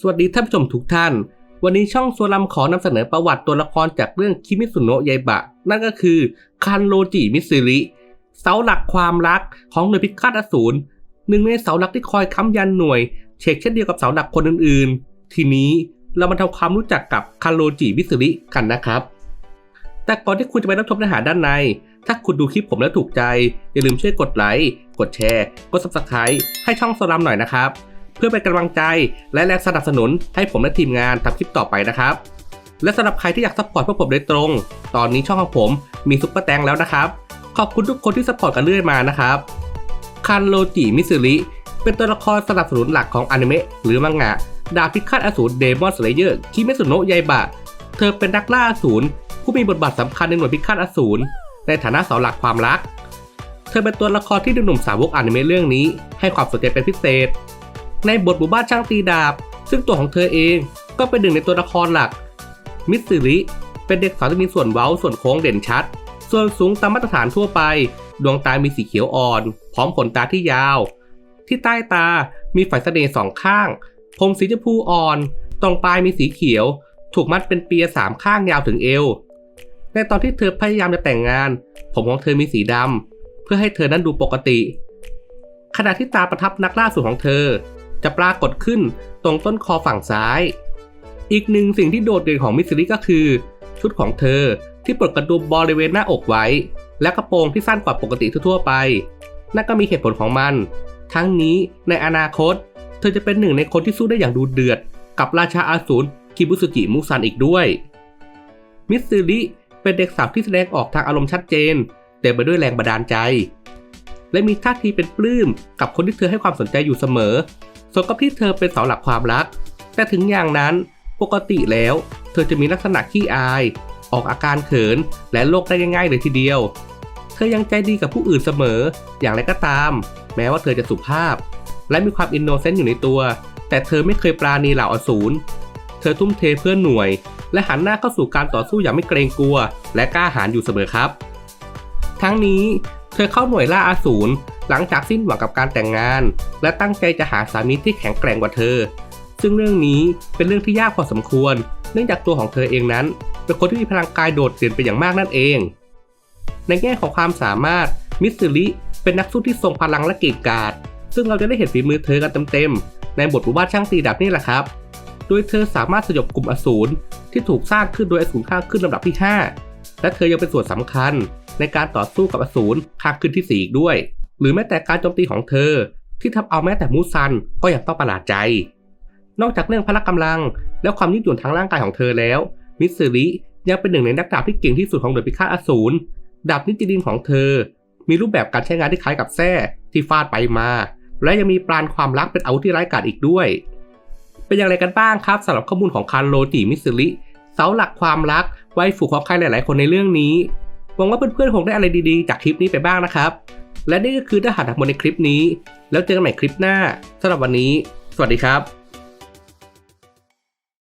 สวัสดีท่านผู้ชมทุกท่าน วันนี้ช่องส่วนลำขอนำเสนอประวัติตัวละครจากเรื่องคิมิสุโนะยายบะ นั่นก็คือคันโรจิมิซึริ เสาหลักความรักของหน่วยพิฆาตอสูรหนึ่งในเสาหลักที่คอยค้ำยันหน่วย เช็คเช่นเดียวกับเสาหลักคนอื่นๆ ทีนี้เรามาทำความรู้จักกับคันโรจิมิซึริกันนะครับ แต่ก่อนที่คุณจะไปรับชมเนื้อหาด้านใน ถ้าคุณดูคลิปผมแล้วถูกใจ อย่าลืมช่วยกดไลค์กดแชร์ กด subscribe ให้ช่องโซลัมหน่อยนะครับ เพื่อเป็นกำลังใจและแรงสนับสนุนให้ผมและทีมงานทำคลิปต่อไปนะครับ และสำหรับใครที่อยากซัพพอร์ตพวกผมโดยตรง ตอนนี้ช่องของผมมีซุปเปอร์แตงแล้วนะครับ ขอบคุณทุกคนที่ซัพพอร์ตกันเรื่อยมานะครับคันโรจิมิซึริเป็นตัวละครสนับสนุนหลักของอนิเมะหรือมังงะดาบพิฆาตอสูรเดมอนสเลเยอร์คิเมสุโนะยายบะ เธอเป็นนักล่าอสูรผู้มีบทบาทสำคัญในหน่วยพิฆาตอสูรในฐานะเสาหลักความรัก เธอเป็นตัวละครที่หนุ่มสาวกอนิเมะเรื่องนี้ ให้ความสนใจเป็นพิเศษ ในบทหมู่บ้านช่างตีดาบ ซึ่งตัวของเธอเองก็เป็นหนึ่งในตัวละครหลัก มิตสึริ เป็นเด็กสาวที่มีส่วนเว้าส่วนโค้งเด่นชัด ส่วนสูงตามมาตรฐานทั่วไป ดวงตามีสีเขียวอ่อน พร้อมขนตาที่ยาว ที่ใต้ตามีฝายเสน่ห์สองข้าง ผมสีชมพูอ่อน ตรงปลายมีสีเขียว ถูกมัดเป็นเปียสามข้างยาวถึงเอว ในตอนที่เธอพยายามจะแต่งงาน ผมของเธอมีสีดำเพื่อให้เธอนั้นดูปกติ ขณะที่ตาประทับนักล่าสุดของเธอ จะปรากฏขึ้นตรงต้นคอฝั่งซ้าย อีกหนึ่งสิ่งที่โดดเด่นของมิสซิริก็คือ ชุดของเธอที่ปลดกระดุมบริเวณหน้าอกไว้ และกระโปรงที่สั้นกว่าปกติทั่วๆไป นั่นก็มีเหตุผลของมัน ทั้งนี้ในอนาคต เธอจะเป็นหนึ่งในคนที่สู้ได้อย่างดูเดือด กับราชาอาสูรคิบุสุจิมุซันอีกด้วย มิสซิริเป็นเด็กสาวที่แสดงออกทางอารมณ์ชัดเจนเต็มไปด้วยแรงบันดาลใจ และมีท่าทีเป็นปลื้มกับคนที่เธอให้ความสนใจอยู่เสมอ สมกับที่เธอเป็นเสาหลักความรัก แต่ถึงอย่างนั้นปกติแล้ว เธอจะมีลักษณะขี้อาย ออกอาการเขินและโลกได้ง่ายๆเลยทีเดียว เธอยังใจดีกับผู้อื่นเสมอ อย่างไรก็ตาม แม้ว่าเธอจะสุภาพ และมีความอินโนเซนต์อยู่ในตัว แต่เธอไม่เคยปราณีเหล่าอสูรเธอทุ่มเทเพื่อหน่วย และหันหน้าเข้าสู่การต่อสู้อย่างไม่เกรงกลัว และกล้าหาญอยู่เสมอครับ ทั้งนี้ ธอเข้าหน่วยล่าอาสูรหลังจากสิ้นหวังกับการแต่งงาน และตั้งใจจะหาสามีที่แข็งแกร่งกว่าเธอ ซึ่งเรื่องนี้เป็นเรื่องที่ยากพอสมควร เนื่องจากตัวของเธอเองนั้น เป็นคนที่มีพลังกายโดดเด่นเป็นอย่างมากนั่นเอง ในแง่ของความสามารถมิสซิริเป็นนักสู้ที่ทรงพลังและเก่งกาจซึ่งเราจะได้เห็นฝีมือเธอกันเต็มๆในบทบุบ้านช่างตีดาบนี่แหละครับ โดยเธอสามารถสยบกลุ่มอสูรที่ถูกสร้างขึ้นโดยอสูรข้างขึ้นลำดับที่ 5 และเธอยังเป็นส่วนสำคัญ ในการต่อสู้กับอสูรข้างขึ้นที่ 4 อีกด้วย หรือแม้แต่การโจมตีของเธอ ที่ทำเอาแม้แต่มูซันก็ยังต้องประหลาดใจ นอกจากเรื่องพละกำลัง และความยืดหยุ่นทางร่างกายของเธอแล้ว มิสซิริยังเป็นหนึ่งในนักดาบที่เก่งที่สุดของหน่วยพิฆาตอสูรดาบนิจิดินของเธอ มีรูปแบบการใช้งานที่คล้ายกับแส้ที่ฟาดไปมา และยังมีปราณความรักเป็นอาวุธที่ไร้ายกาจอีกด้วย เป็นอย่างไรกันบ้างครับสำหรับข้อมูลของคาร์โลจิมิสซิริเสาหลักความรักไว้ฝูกของใครหลาย ๆ คนในเรื่องนี้ หวังว่าเพื่อนๆคงได้อะไรดีๆ จากคลิปนี้ไปบ้างนะครับ และนี่ก็คือทหารทั้งหมดในคลิปนี้ แล้วเจอกันใหม่คลิปหน้าสำหรับวันนี้ สวัสดีครับ